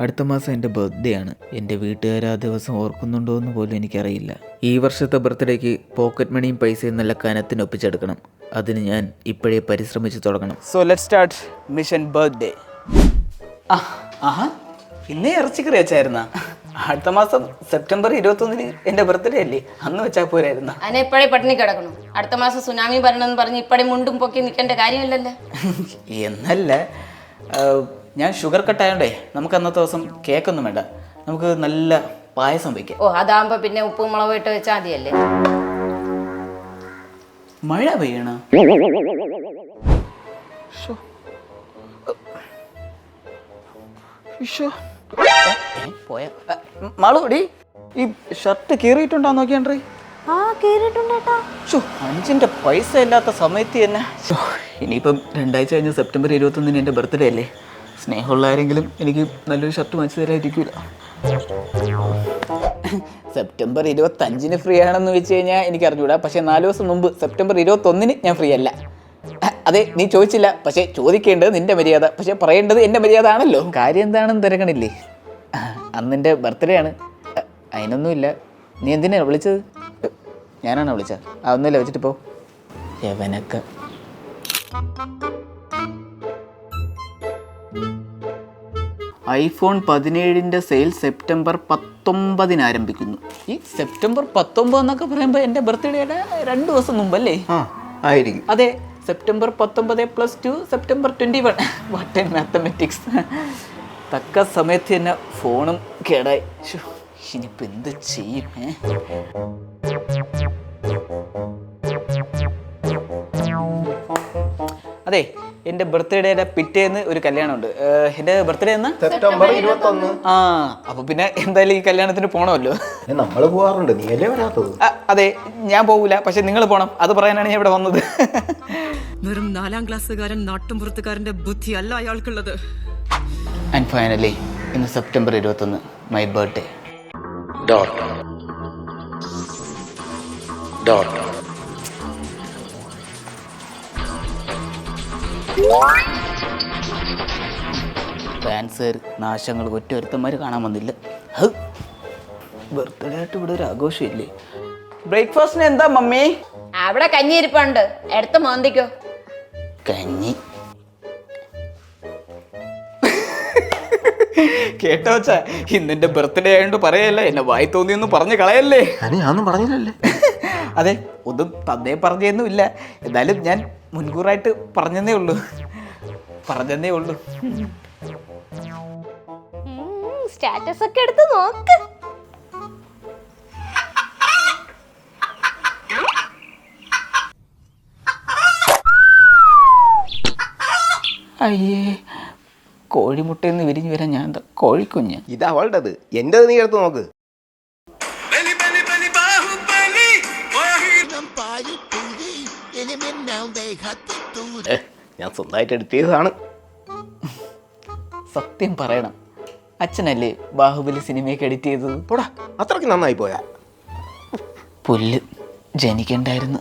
അടുത്ത മാസം എന്റെ ബർത്ത്ഡേ ആണ്. എന്റെ വീട്ടുകാർ ആ ദിവസം ഓർക്കുന്നുണ്ടോ എന്ന് പോലും എനിക്കറിയില്ല. ഈ വർഷത്തെ ബർത്ത്ഡേക്ക് പോക്കറ്റ് മണിയും പൈസയും നല്ല കനത്തിന് ഒപ്പിച്ചെടുക്കണം. അതിന് ഞാൻ ഇപ്പോഴേ പരിശ്രമിച്ച് തുടങ്ങണം. So let start mission birthday ആഹാ. ഇന്നേ ഇറച്ചിക്കറി വെച്ചായിരുന്ന. അടുത്ത മാസം സെപ്റ്റംബർ ഇരുപത്തൊന്നിന് എന്റെ ബർത്ത്ഡേ അല്ലേ? അന്ന് വെച്ചാൽ പോരായിരുന്നു. അതിനെ ഇപ്പോഴേ പട്ടിണി കിടക്കണം അടുത്ത മാസം സുനാമി വരണമെന്ന് പറഞ്ഞ് ഇപ്പോഴേ മുണ്ടും പൊക്കി നിൽക്കേണ്ട കാര്യമില്ലല്ലോ. എന്നല്ല ഞാൻ ഷുഗർ കട്ട് ആയതുകൊണ്ടേ നമുക്ക് അന്നത്തെ ദിവസം കേക്കൊന്നും വേണ്ട. നമുക്ക് നല്ല പായസം വെക്കാം. ഓ അതാകുമ്പോ പിന്നെ ഉപ്പും മുളകും ഇട്ട് വെച്ചാൽ മതിയല്ലേ? മഴ പെയ്യണ? പോയ? മളുടി ഈ ഷർട്ട് കീറിയിട്ടുണ്ടോ നോക്കിയാണ്ടി ആ കേറിയിട്ടുണ്ടേട്ടാ അഞ്ചിന്റെ പൈസ ഇല്ലാത്ത സമയത്ത് തന്നെ. ഇനിയിപ്പം രണ്ടാഴ്ച കഴിഞ്ഞ് സെപ്റ്റംബർ ഇരുപത്തൊന്നിന് എന്റെ ബർത്ത്ഡേ അല്ലേ? സ്നേഹമുള്ള ആരെങ്കിലും എനിക്ക് നല്ലൊരു ഷർട്ട് വാങ്ങിച്ചു തരാതിരിക്കില്ല സെപ്റ്റംബർ ഇരുപത്തഞ്ചിന് ഫ്രീ ആണെന്ന് വെച്ച് കഴിഞ്ഞാൽ എനിക്ക് അറിഞ്ഞൂടാ. പക്ഷേ നാല് ദിവസം മുമ്പ് സെപ്റ്റംബർ ഇരുപത്തൊന്നിന് ഞാൻ ഫ്രീ അല്ല. അതെ നീ ചോദിച്ചില്ല. പക്ഷേ ചോദിക്കേണ്ടത് നിന്റെ മര്യാദ. പക്ഷേ പറയേണ്ടത് എന്റെ മര്യാദ ആണല്ലോ കാര്യം എന്താണെന്ന് തിരക്കണില്ലേ? അന്ന് എന്റെ ബർത്ത്ഡേ ആണ്. അതിനൊന്നുമില്ല. നീ എന്തിനാണ് വിളിച്ചത്? ഞാനാണോ വിളിച്ചത്? ആ ഒന്നുമില്ല വെച്ചിട്ട് പോ. യവനൊക്കെ. ഐഫോൺ പതിനേഴിന്റെ സെയിൽ സെപ്റ്റംബർ പത്തൊമ്പതിന് ആരംഭിക്കുന്നു. ഈ സെപ്റ്റംബർ പത്തൊമ്പത് എന്നൊക്കെ പറയുമ്പോൾ എന്റെ ബർത്ത്ഡേയുടെ രണ്ട് ദിവസം മുമ്പല്ലേ? ആ ആയിരിക്കും. അതെ സെപ്റ്റംബർ പത്തൊമ്പത് plus two September twenty one what and mathematics തക്ക സമയത്ത് തന്നെ ഫോണും കേടായി. ഇനിയിപ്പോൾ എന്ത് ചെയ്യും അതെ എന്റെ ബർത്ത്ഡേയുടെ പിറ്റേന്ന് ഒരു കല്യാണമുണ്ട്. ഉണ്ട് എന്റെ ബർത്ത്ഡേ എന്ന്? സെപ്റ്റംബർ ഇരുപത്തൊന്ന്. ആ അപ്പൊ പിന്നെ എന്തായാലും ഈ കല്യാണത്തിന് പോണമല്ലോ. നമ്മൾ പോവാറുണ്ട്. നീ അല്ലേ വരാത്തത്? അതെ ഞാൻ പോകൂല പക്ഷെ നിങ്ങൾ പോണം. അത് പറയാനാണ് ഞാൻ ഇവിടെ വന്നത്. വെറും നാലാം ക്ലാസ്സുകാരൻ നാട്ടുംപുറത്തുകാരന്റെ ബുദ്ധി അല്ല അയാൾക്കുള്ളത്. ആൻഡ് ഫൈനലി ഇന്ന് സെപ്റ്റംബർ ഇരുപത്തൊന്ന് മൈ ബർത്ത്ഡേ ഡോട്ട് ഡോട്ട് ഫാൻസുകാർ നാശങ്ങൾ ഒറ്റൊരുത്തന്മാർ കാണാൻ വന്നില്ല. ബർത്ത്ഡേ ആയിട്ട് ഇവിടെ ഒരു ആഘോഷമില്ലേ? ബ്രേക്ക്ഫാസ്റ്റിന് എന്താ മമ്മി? അവിടെ കഞ്ഞി ഇരിപ്പുണ്ട്. എടുത്ത് മോന്തിക്കോ. കഞ്ഞി. കേട്ടോ വെച്ചാ ഇന്നെന്റെ ബർത്ത്ഡേ ആയതുകൊണ്ട് പറയല്ലേ എന്നെ വായി തോന്നി ഒന്നും പറഞ്ഞു കളയല്ലേ? ഞാനൊന്നും പറഞ്ഞില്ലല്ലേ? അതെ ഒന്നും തന്നേ പറഞ്ഞൊന്നും ഇല്ല എന്നാലും ഞാൻ മുൻകൂറായിട്ട് പറഞ്ഞതേ ഉള്ളൂ. പറഞ്ഞതേ ഉള്ളൂ. സ്റ്റാറ്റസ് ഒക്കെ എടുത്ത് നോക്ക്. അയ്യേ കോഴിമുട്ടയിൽ നിന്ന് വിരിഞ്ഞു വരാൻ ഞാൻ എന്താ കോഴിക്കുഞ്ഞ്? ഇത് അവളുടേത്. എന്റേത് നീ എടുത്ത് നോക്ക്. ഞാൻ സ്വന്തമായിട്ട് എടുത്തിയതാണ് സത്യം പറയണം. അച്ഛനല്ലേ ബാഹുബലി സിനിമയൊക്കെ എഡിറ്റ് ചെയ്തത്? പോടാ. അത്രയ്ക്ക് നന്നായി പോയാ. പുല്ല് ജനിക്കണ്ടായിരുന്നു.